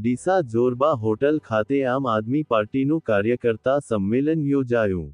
Deesa જોરબા hotel ખાતે આમ આદમી પાર્ટીનું કાર્યકર્તા સંમેલન યોજાયું.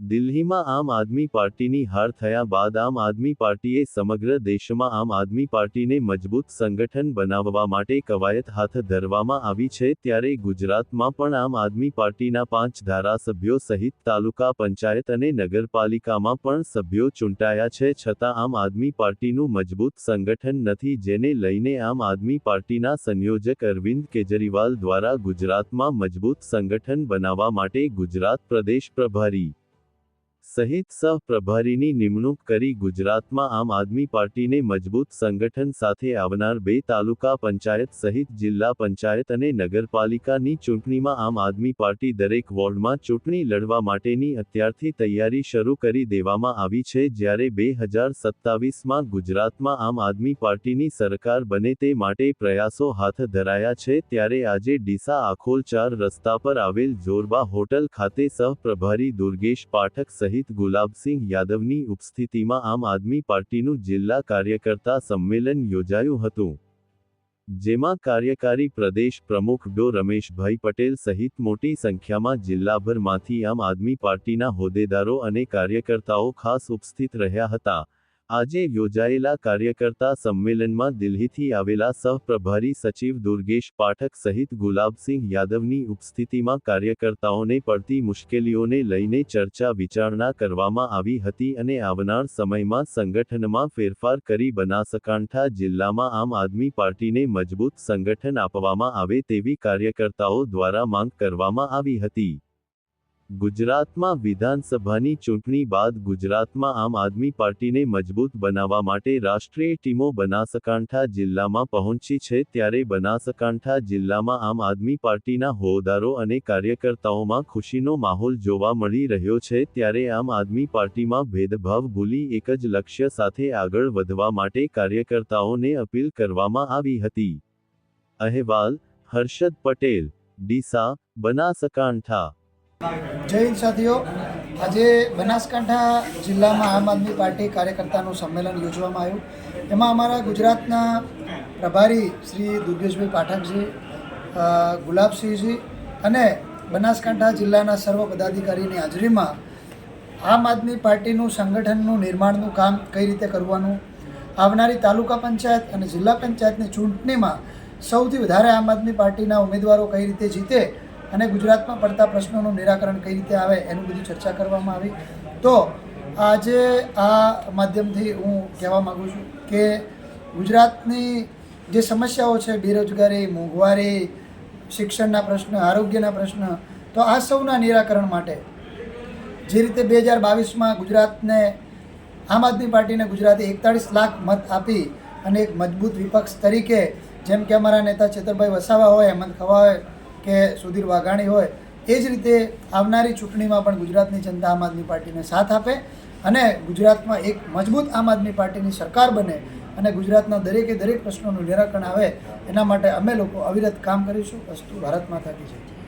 દિલ્હીમાં આમ આદમી પાર્ટીની હાર થયા બાદ આમ આદમી પાર્ટીએ સમગ્ર દેશમાં આમ આદમી પાર્ટીને મજબૂત સંગઠન બનાવવા માટે કવાયત હાથ ધરવામાં આવી છે, ત્યારે ગુજરાતમાં પણ આમ આદમી પાર્ટીના પાંચ ધારાસભ્યો સહિત તાલુકા પંચાયત અને નગરપાલિકામાં પણ સભ્યો ચૂંટાયા છે, છતાં આમ આદમી પાર્ટીનું મજબૂત સંગઠન નથી, જેને લઈને આમ આદમી પાર્ટીના સંયોજક અરવિંદ કેજરીવાલ દ્વારા ગુજરાતમાં મજબૂત સંગઠન બનાવવા માટે ગુજરાત પ્રદેશ પ્રભારી સહિત સહ પ્રભારીની નિમણૂક કરી ગુજરાતમાં આમ આદમી પાર્ટીને મજબૂત સંગઠન સાથે આવનાર બે તાલુકા પંચાયત સહિત જિલ્લા પંચાયત અને નગરપાલિકાની ચૂંટણીમાં આમ આદમી પાર્ટી દરેક વોર્ડમાં ચૂંટણી લડવા માટેની અત્યારથી તૈયારી શરૂ કરી દેવામાં આવી છે જ્યારે બે હજાર સત્તાવીસમાં ગુજરાતમાં આમ આદમી પાર્ટીની સરકાર બને તે માટે પ્રયાસો હાથ ધરાયા છે ત્યારે આજે ડીસા આખોલ ચાર રસ્તા પર આવેલ જોરબા હોટલ ખાતે સહપ્રભારી દુર્ગેશ પાઠક સહિત ગુલાબસિંહ યાદવની ઉપસ્થિતિમાં આમ આદમી પાર્ટીનું જિલ્લા કાર્યકર્તા સંમેલન યોજાયું હતું. જેમાં કાર્યકારી પ્રદેશ પ્રમુખ ડો. રમેશભાઈ પટેલ સહિત મોટી સંખ્યામાં જિલ્લાભરમાંથી આમ આદમી પાર્ટીના હોદ્દેદારો અને કાર્યકર્તાઓ ખાસ ઉપસ્થિત રહ્યા હતા. આજે યોજાયેલા કાર્યકર્તા સંમેલનમાં દિલ્હીથી આવેલા સહપ્રભારી સચિવ દુર્ગેશ પાઠક સહિત ગુલાબસિંહ યાદવની ઉપસ્થિતિમાં કાર્યકર્તાઓને પડતી મુશ્કેલીઓને લઈને ચર્ચા વિચારણા કરવામાં આવી હતી અને આવનાર સમયમાં સંગઠનમાં ફેરફાર કરી બનાસકાંઠા જિલ્લામાં આમ આદમી પાર્ટીને મજબૂત સંગઠન આપવામાં આવે તેવી કાર્યકર્તાઓ દ્વારા માંગ કરવામાં આવી હતી. ગુજરાતમાં વિધાનસભાની ચૂંટણી બાદ ગુજરાતમાં આમ આદમી પાર્ટીને મજબૂત બનાવવા માટે રાષ્ટ્રીય ટીમો બનાસકાંઠા જિલ્લામાં પહોંચી છે ત્યારે બનાસકાંઠા જિલ્લામાં આમ આદમી પાર્ટીના હોદ્દારો અને કાર્યકર્તાઓમાં ખુશીનો માહોલ જોવા મળી રહ્યો છે ત્યારે આમ આદમી પાર્ટીમાં ભેદભાવ ભૂલી એક જ લક્ષ્ય સાથે આગળ વધવા માટે કાર્યકર્તાઓને અપીલ કરવામાં આવી હતી. અહેવાલ, હર્ષદ પટેલ, ડીસા, બનાસકાંઠા. જય હિન્દ સાથીઓ. આજે બનાસકાંઠા જિલ્લામાં આમ આદમી પાર્ટી કાર્યકર્તાનું સંમેલન યોજવામાં આવ્યું. એમાં અમારા ગુજરાતના પ્રભારી શ્રી દુર્ગેશભાઈ પાઠકજી ગુલાબસિંહજી અને બનાસકાંઠા જિલ્લાના સર્વ પદાધિકારીની હાજરીમાં આમ આદમી પાર્ટીનું સંગઠનનું નિર્માણનું કામ કઈ રીતે કરવાનું, આવનારી તાલુકા પંચાયત અને જિલ્લા પંચાયતની ચૂંટણીમાં સૌથી વધારે આમ આદમી પાર્ટીના ઉમેદવારો કઈ રીતે જીતે અને ગુજરાતમાં પડતા પ્રશ્નોનું નિરાકરણ કઈ રીતે આવે એનું બધી ચર્ચા કરવામાં આવી. તો આજે આ માધ્યમથી હું કહેવા માગું છું કે ગુજરાતની જે સમસ્યાઓ છે, બેરોજગારી, મોંઘવારી, શિક્ષણના પ્રશ્ન, આરોગ્યના પ્રશ્ન, તો આ સૌના નિરાકરણ માટે જે રીતે બે હજાર બાવીસમાં ગુજરાતને આમ આદમી પાર્ટીને ગુજરાતે એકતાળીસ લાખ મત આપી અને એક મજબૂત વિપક્ષ તરીકે, જેમ કે અમારા નેતા ચેતરભાઈ વસાવા હોય, હેમંત ખવા હોય કે સુધીર વાઘાણી હોય, એ જ રીતે આવનારી ચૂંટણીમાં પણ ગુજરાતની જનતા આમ આદમી પાર્ટીને સાથ આપે અને ગુજરાતમાં એક મજબૂત આમ આદમી પાર્ટીની સરકાર બને અને ગુજરાતના દરેકે દરેક પ્રશ્નોનું નિરાકરણ આવે, એના માટે અમે લોકો અવિરત કામ કરીશું. વસ્તુ ભારતમાં થકી જય.